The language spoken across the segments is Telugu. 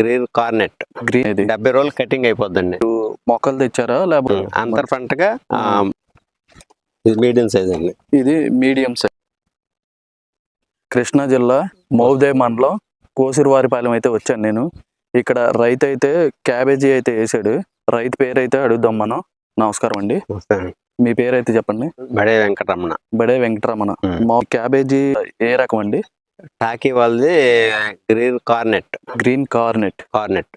గ్రీన్ కార్నెట్. గ్రీన్ డెబ్బై రోజులు కటింగ్ అయిపోద్దండి. మొక్కలు తెచ్చారా లేకపోతే అంతర్ పంటగా ఆ, ఇది మీడియం సైజ్ అండి. ఇది మీడియం సైజ్. కృష్ణా జిల్లా మౌదే మండలం కోసిరివారిపాలెం అయితే వచ్చాను నేను. ఇక్కడ రైతు అయితే క్యాబేజీ అయితే వేసాడు. రైతు పేరు అయితే అడుగుదాం మనం. నమస్కారం అండి. మీ పేరు అయితే చెప్పండి. బడే వెంకటరమణ. బడే వెంకటరమణ. మా క్యాబేజీ ఏ రకం అండి? టాకీ వాళ్ళది గ్రీన్ కార్నెట్. గ్రీన్ కార్నెట్ కార్నెట్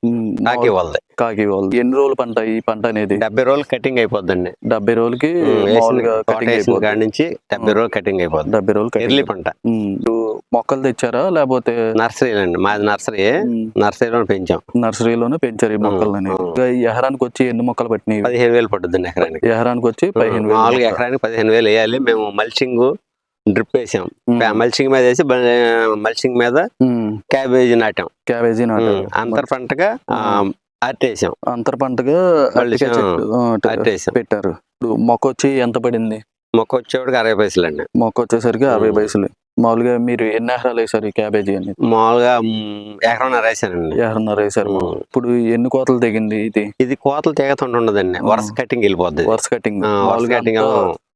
టాకీ వాళ్ళది కాకి వాళ్ళు ఎన్ని రోజులు పంట ఈ పంట అనేది? డెబ్బై రోజులు కటింగ్ అయిపోద్దండి. డెబ్బై రోజులకి కాడి నుంచి డెబ్బై రోజులు కటింగ్ అయిపోద్ది. డెబ్బై రోజులు ఎర్లీ. పంట. మొక్కలు తెచ్చారా? లేకపోతే నర్సరీ అండి మాది నర్సరీ. నర్సరీలో పెంచాం. నర్సరీలోనే పెంచారు ఈ మొక్కలు అనేది. ఉమ్. ఇంకా ఈ ఎకరానికి వచ్చి ఎన్ని మొక్కలు పట్టినాయి? పదిహేను వేలు పడుతుందండి ఎకరానికి. ఎకరానికి వచ్చి పదిహేను మొక్కలు. ఎకరానికి పదిహేను వేలు వేయాలి. మేము మల్చింగ్ డ్రిప్ వేసాం. మల్చింగ్ మీద వేసి మల్చింగ్ మీద క్యాబేజీ నాటాం. క్యాబేజీ ఉమ్, అంతర్ పంటగా అరటి వేసాం అంతర పంటగా పెట్టారు. మొక్క వచ్చి ఎంత పడింది? మొక్క వచ్చేవాడికి అరవై పైసలు అండి. మొక్క వచ్చేసరికి అరవై. పైసలు. మామూలుగా మీరు ఎన్ని ఎకరాలు వేసారు ఈ క్యాబేజీ అనేది? మామూలుగా ఎకరన్నర వేసానండి. ఎకరన్నర వేసారు. ఇప్పుడు ఎన్ని కోతలు తెగింది ఇది? ఇది కోతలు తెగతుండదండి వరుస కటింగ్ వెళ్ళిపోద్ది వరుస కటింగ్. వరుస కటింగ్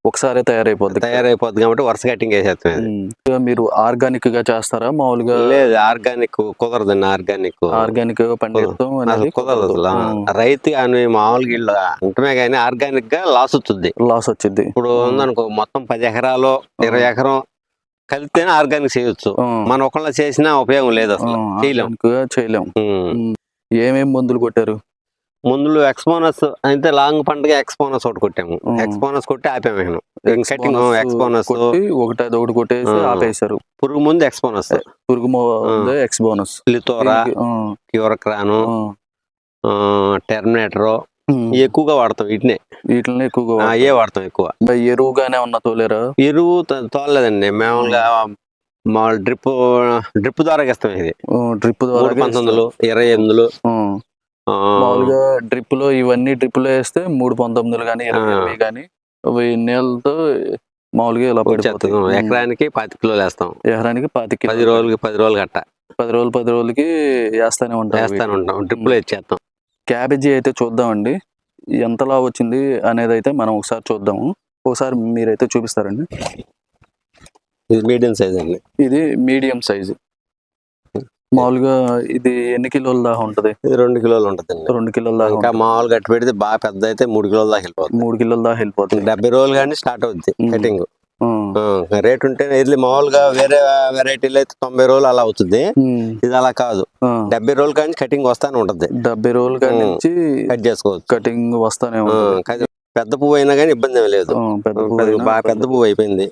ఒకసారే తయారైపోద్ది. తయారైపోద్ది కాబట్టి వరుస కటింగ్ వేసేస్తాం మీరు ఆర్గానిక్గా చేస్తారా? మామూలుగా లేదు ఆర్గానిక్ కుదరదండి ఆర్గానిక్. ఆర్గానిక్ పండిస్తాం కుదరదు రైతు అని మామూలుగా ఇల్లు అంటమే కానీ ఆర్గానిక్గా లాస్ వస్తుంది లాస్ వచ్చింది ఇప్పుడు ఉందనుకో మొత్తం పది ఎకరాలు ఇరవై ఎకరం కలిపితేనే ఆర్గానిక్ చేయొచ్చు. మన ఒకళ్ళ చేసినా ఉపయోగం లేదు అసలు. చేయలేం. ఆర్గానిక్గా చేయలేం. ఉమ్. ఏమేం మందులు కొట్టారు? ముందు ఎక్స్పోనస్ అయితే లాంగ్ పంటగా ఎక్స్పోనస్ ఒకటి కొట్టాము. ఎక్స్పోనస్ కొట్టి ఆపాము మేము కటింగ్ Exponus ఎక్స్పోనస్ ఒకటి అది ఒకటి కొట్టేసి. ఆపేశారు. పురుగు ముందు ఎక్స్పోనస్. పురుగు ఎక్స్ బోనస్ లితోరా క్యూరక్రాను టెర్మినేటర్ ఎక్కువగా వాడతాం వీటినే. వీటిని ఎక్కువగా అయ్యే వాడతాం ఎక్కువ. ఎరువుగానే ఉన్న తోలేరా? ఎరువు తోలలేదండి. మామూలుగా మా డ్రిప్ డ్రిప్ ద్వారా ఇస్తాం ఇది. డ్రిప్ ద్వారా పంతొమ్మిదిలు ఇరవై ఎనిమిదిలు. మామూలుగా డ్రిప్లో ఇవన్నీ డ్రిప్లో వేస్తే మూడు పంతొమ్మిదిలు కానీ ఇరవై కానీ నీళ్ళతో మామూలుగా ఇలా ఉమ్. ఎకరానికి పాతి కిలోలు వేస్తాం. ఎకరానికి పాతి పది. రోజులకి పది రోజులు గట్ట. పది రోజులు పది రోజులకి వేస్తానే ఉంటారు వేస్తానే ఉంటాం. డ్రిప్లో ఇచ్చేస్తాం. క్యాబేజీ అయితే చూద్దామండి. ఎంతలా వచ్చింది అనేది అయితే మనం ఒకసారి చూద్దాము. ఒకసారి మీరైతే చూపిస్తారండి. ఇది మీడియం సైజ్ అండి. ఇది మీడియం సైజు. మామూలుగా ఇది ఎన్ని కిలోల దాకా ఉంటది? రెండు కిలోలు ఉంటుందండి. రెండు కిలోల దాకా ఇంకా ఉంటది. మామూలు గట్టి పెడితే బాగా పెద్ద అయితే మూడు కిలోల దాకా వెళ్ళిపోతుంది. మూడు కిలోల దాకా వెళ్ళిపోతుంది. డెబ్బై రోజులు కానీ స్టార్ట్ అవుద్ది ఉమ్. కటింగ్. రేట్ ఉంటే ఇది మామూలుగా వేరే వెరైటీలు అయితే తొంభై రోజులు అలా అవుతుంది. ఇది అలా కాదు. డెబ్బై రోజుల కానీ కటింగ్ వస్తానే ఉంటది డెబ్బై రోజుల. నుంచి కట్ చేసుకోవచ్చు కటింగ్ వస్తానే పెద్ద పువ్వు అయినా కానీ ఇబ్బంది ఏమీ లేదు బాగా పెద్ద పువ్వు అయిపోయింది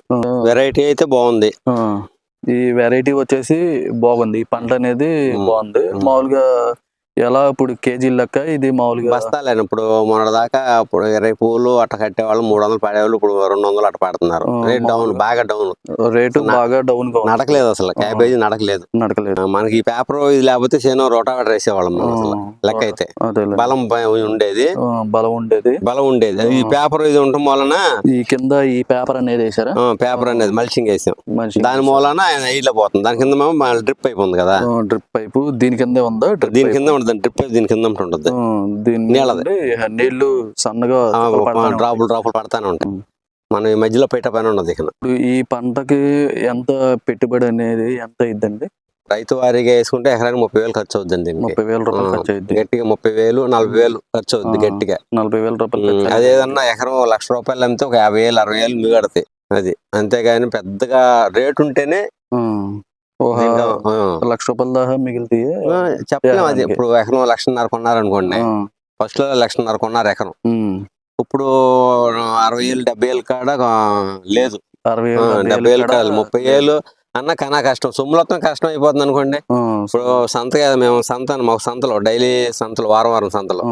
వెరైటీ అయితే బాగుంది. ఈ వెరైటీ వచ్చేసి బాగుంది ఈ పంట అనేది. బాగుంది. మామూలుగా ఎలా ఇప్పుడు కేజీ లెక్క ఇది మామూలుగా? బస్తాలేను? ఇప్పుడు మొన్న దాకా ఇప్పుడు ఇరవై పువ్వులు అట్ట కట్టేవాళ్ళు మూడు వందలు పడేవాళ్ళు ఇప్పుడు రెండు వందలు అట్ట పడుతున్నారు. Rate down. బాగా డౌన్. రేటు బాగా డౌన్ ఉంది. నడకలేదు అసలు క్యాబేజీ నడకలేదు. నడకలేదు. మనకి ఈ పేపర్ ఇది లేకపోతే చేను రోటావేటర్ వేసేవాళ్ళం అసలు లెక్క అయితే. బలం ఉండేది. బలం ఉండేది. బలం ఉండేది. అది ఈ. పేపర్ ఇది ఉండటం వలన ఈ కింద ఈ పేపర్ అనేది వేసారా? పేపర్ అనేది మల్చింగ్ వేసాం. దాని మూలన ఆయన ఇట్లా పోతుంది. దాని కింద మేము డ్రిప్ అయిపోతుంది కదా. డ్రిప్ పైపు దీని కిందే ఉందా? దీని కింద ఉంటుంది డ్రిప్ దీని కింద ఉంటుంది నీళ్ళది. నీళ్ళు సన్నగా. డ్రాపులు డ్రాపులు పడతానే ఉంటాయి. మనం ఈ మధ్యలో పెట్ట పైన ఉన్నది ఇక్కడ ఈ పంటకి ఎంత పెట్టుబడి అనేది ఎంత ఇద్దండి రైతు వారీగా వేసుకుంటే ఎకరానికి ముప్పై వేలు ఖర్చు అవుతుంది ముప్పై వేల రూపాయలు ఖర్చు గట్టిగా ముప్పై వేలు నలభై వేలు ఖర్చు అవుద్ది ఆ. గట్టిగా నలభై వేల రూపాయలు. అదేదన్నా ఎకరం లక్ష రూపాయలు అమ్మితే ఒక యాభై వేలు అరవై వేలు మిగడతాయి అది అంతేగాని పెద్దగా రేట్ ఉంటేనే లక్ష రూపాయల దాకా మిగిలితే ఆ, చెప్పలేం అది. ఇప్పుడు ఎకరం లక్షన్నర కొన్నారనుకోండి. ఫస్ట్లో లక్షన్నర కొన్నారు ఎకరం. ఇప్పుడు అరవై ఏళ్ళు డెబ్బై ఏళ్ళు కాడ లేదు. అరవై డెబ్బై ఏళ్ళు కాదు ముప్పై ఏళ్ళు అన్న కన్నా కష్టం. సొమ్ములతో కష్టం అయిపోతుంది అనుకోండి ఇప్పుడు సంత కదా మేము సంత మాకు సంతలో డైలీ సంతలు వారం వారం సంతలో.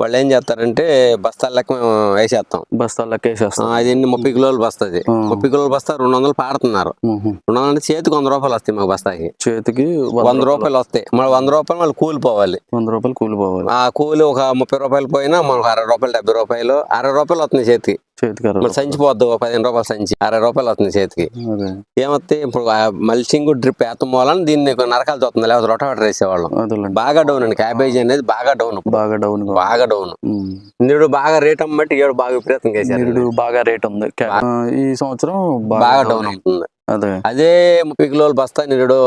వాళ్ళు ఏం చేస్తారంటే బస్తాల లెక్క మేము వేసేస్తాం. బస్తాలు ఆ, లెక్కేసేస్తాం అది ఎన్ని ముప్పై కిలోలు బస్తుంది. ముప్పై కిలోలు బస్తా రెండు వందలు పాడుతున్నారు. రెండు వందలు అంటే చేతికి వంద రూపాయలు వస్తాయి మాకు బస్తాకి. చేతికి వంద రూపాయలు వస్తాయి. మళ్ళీ వంద రూపాయలు మళ్ళీ కూలిపోవాలి. వంద రూపాయలు కూలిపోవాలి. ఆ కూలి ఒక ముప్పై రూపాయలు పోయినా మనకు అరవై రూపాయలు డెబ్బై రూపాయలు అరవై రూపాయలు వస్తున్నాయి చేతికి. చేతికి ఓ పదిహేను రూపాయల సంచి అరవై రూపాయలు అవుతుంది చేతికి. ఏమొస్తే ఇప్పుడు మల్చింగ్ డ్రిప్ వేస్తాం మూలన దీన్ని నరకాలు చూస్తుంది లేకపోతే రొటవేటర్ వేసేవాళ్ళం. బాగా డౌన్ అండి క్యాబేజీ అనేది బాగా డౌన్ బాగా డౌన్ బాగా డౌన్. నిరుడు బాగా రేట్ అమ్మట్టి ఏడు బాగా వేసారు నిరుడు బాగా రేట్ ఉంది. ఈ సంవత్సరం బాగా డౌన్ అవుతుంది. అదే. అదే ముప్పై కిలోలు బస్తా నిరుడు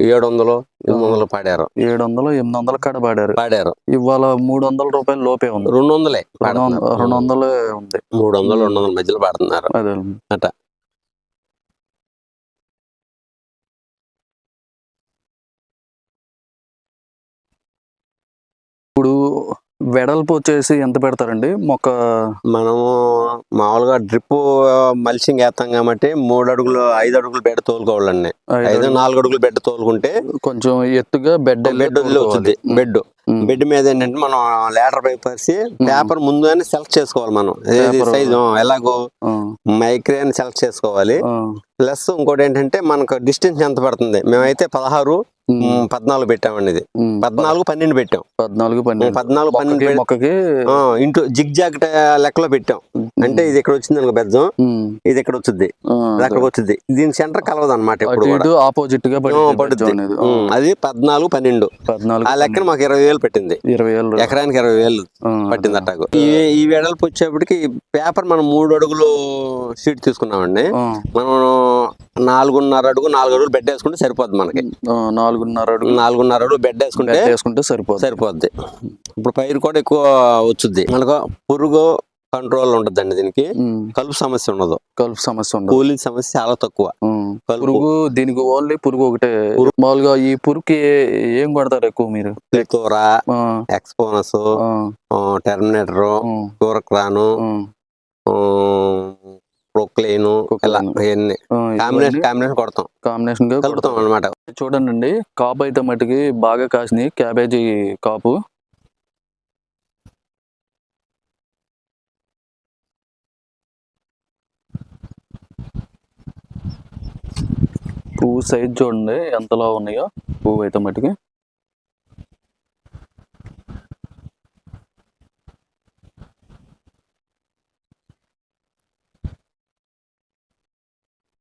ఏడు వందలు ఎనిమిది వందలు పాడారు. ఏడు వందలు ఎనిమిది వందలు కాడ పాడారు. పాడారు ఇవాళ మూడు వందల రూపాయలు లోపే ఉంది. రెండు వందలే రెండు వందలే ఉంది. మూడు వందలు రెండు వందల మధ్యలో పాడుతున్నారు. అదే. అట. ఇప్పుడు వెడల్పు వచ్చేసి ఎంత పెడతారండి? మొక్క మనము మామూలుగా డ్రిప్ మల్చింగ్ వేస్తాం కాబట్టి మూడు అడుగులు ఐదు అడుగులు బెడ్ తోలుకోవాలండి. ఐదు. నాలుగు అడుగులు బెడ్ తోలుకుంటే కొంచెం ఎత్తుగా బెడ్ బెడ్ వదిలి వచ్చింది బెడ్. బెడ్ మీద ఏంటంటే మనం లేటర్ పై పరిచి పేపర్ ముందుగానే సెలెక్ట్ చేసుకోవాలి మనం. ఏది. సైజు ఎలాగో మైక్రేన్ సెలెక్ట్ చేసుకోవాలి. ప్లస్ ఇంకోటి ఏంటంటే మనకు డిస్టెన్స్ ఎంత పడుతుంది? మేమైతే పదహారు పద్నాలుగు పెట్టామండి ఇది. పద్నాలుగు పన్నెండు పెట్టాం. పద్నాలుగు పన్నెండు. పద్నాలుగు పన్నెండు మొక్కకి ఇంటూ జిగ్ జాగ్ లెక్కలో పెట్టాం. అంటే ఇది ఇక్కడ వచ్చింది అనుకో బెజ్జం ఇది ఇక్కడ వచ్చింది. అక్కడికి వచ్చింది. దీని సెంటర్ కలవదు అనమాట ఇటు ఆపోజిట్గా పడుతుంది అది పద్నాలుగు పన్నెండు. ఆ లెక్కన మాకు ఇరవై వేలు పెట్టింది. ఇరవై ఏళ్ళు ఎకరానికి ఇరవై వేలు పట్టింది అట్టాకు. ఈ వెడల్పు వచ్చేప్పటికి పేపర్ మనం మూడు అడుగులు షీట్ తీసుకున్నామండి. మనం నాలుగున్నర అడుగు నాలుగు అడుగులు బెడ్ వేసుకుంటే సరిపోద్ది మనకి. ఆ, నాలుగున్నర అడుగు. నాలుగున్నర అడుగు బెడ్ వేసుకుంటే వేసుకుంటే సరిపోతుంది సరిపోద్ది. ఇప్పుడు పైరు కూడా ఎక్కువ వచ్చుద్ది మనకు పురుగు కంట్రోల్ ఉంటుందండి దీనికి. కలుపు సమస్య ఉండదు. కలుపు సమస్య ఉండదు. కూలీ సమస్య చాలా తక్కువ. పురుగు దీనికి ఓన్లీ పురుగు ఒకటే. మామూలుగా ఈ పురుగుకి ఏ- కొడతారు ఎక్కువ మీరు? ఆ, ఎక్స్పోనస్ టెర్మినేటర్ ఆ, ప్రొక్లైన్ ఇలా. ఇవన్నీ. కాంబినేషన్ కాంబినేషన్ కొడతాం. కాంబినేషన్ కలుపుతాం. అనమాట చూడండి అండి కాపు అయితే మటుకి బాగా కాసింది క్యాబేజీ కాపు. పువ్వు సైజ్ చూడండి ఎంతలా ఉన్నాయో పువ్వు అయితే మటుకి.